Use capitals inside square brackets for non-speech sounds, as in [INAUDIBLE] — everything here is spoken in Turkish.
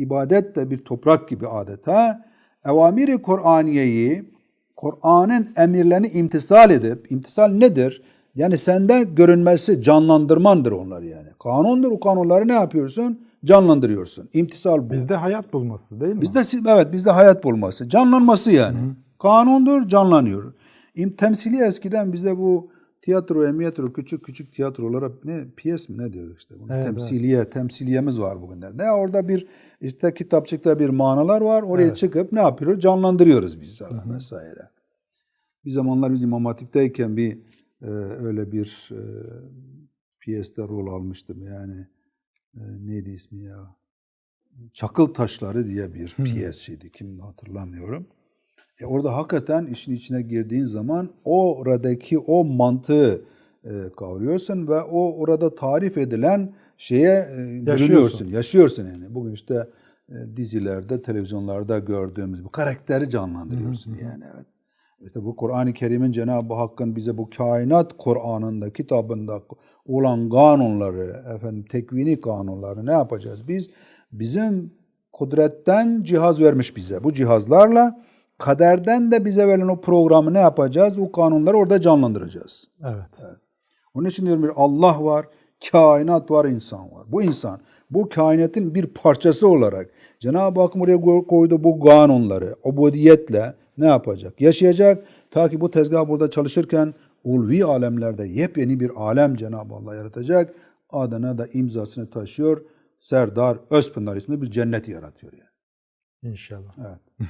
ibadet de bir toprak gibi adeta. Evamiri Kur'aniyeyi, Kur'an'ın emirlerini imtisal edip, imtisal nedir? Yani senden görünmesi canlandırmandır onlar yani. Kanundur, o kanunları ne yapıyorsun? Canlandırıyorsun. İmtisal bu. Bizde hayat bulması değil mi? Bizde evet bizde hayat bulması, canlanması yani. Kanundur, canlanıyor. Temsili eskiden bizde bu tiyatro, emiyatro, küçük küçük tiyatrolara ne piyes mi ne diyorduk işte. Bunu Evet, temsiliye, temsiliyemiz var bugünlerde. Ne orada bir işte kitapçıkta bir manalar var. Oraya Evet. çıkıp ne yapıyoruz? Canlandırıyoruz biz falan vesaire. Bir zamanlar biz İmam Hatip'teyken bir e, öyle bir e, piyeste rol almıştım yani. E, neydi ismi ya? Çakıl Taşları diye bir piyesiydi. Kimdi hatırlamıyorum. E orada hakikaten işin içine girdiğin zaman o oradaki o mantığı e, kavruyorsun ve o orada tarif edilen şeye e, bürünüyorsun, yaşıyorsun yani. Bugün işte e, dizilerde, televizyonlarda gördüğümüz bu karakteri canlandırıyorsun yani evet. İşte bu Kur'an-ı Kerim'in Cenab-ı Hakk'ın bize bu kainat Kur'an'ında, kitabında olan kanunları, efendim tekvini kanunları ne yapacağız? Biz bizim kudretten cihaz vermiş bize. Bu cihazlarla kaderden de bize verilen o programı ne yapacağız? O kanunları orada canlandıracağız. Evet. Onun için diyorum bir Allah var, kainat var, insan var. Bu insan bu kainatın bir parçası olarak Cenab-ı Hak ko- koydu bu kanunları ubudiyetle ne yapacak? Yaşayacak ta ki bu tezgah burada çalışırken ulvi alemlerde yepyeni bir alem Cenab-ı Allah yaratacak. Adına da imzasını taşıyor. Serdar Özpınar ismi bir cennet yaratıyor yani. İnşallah. Evet. [LAUGHS]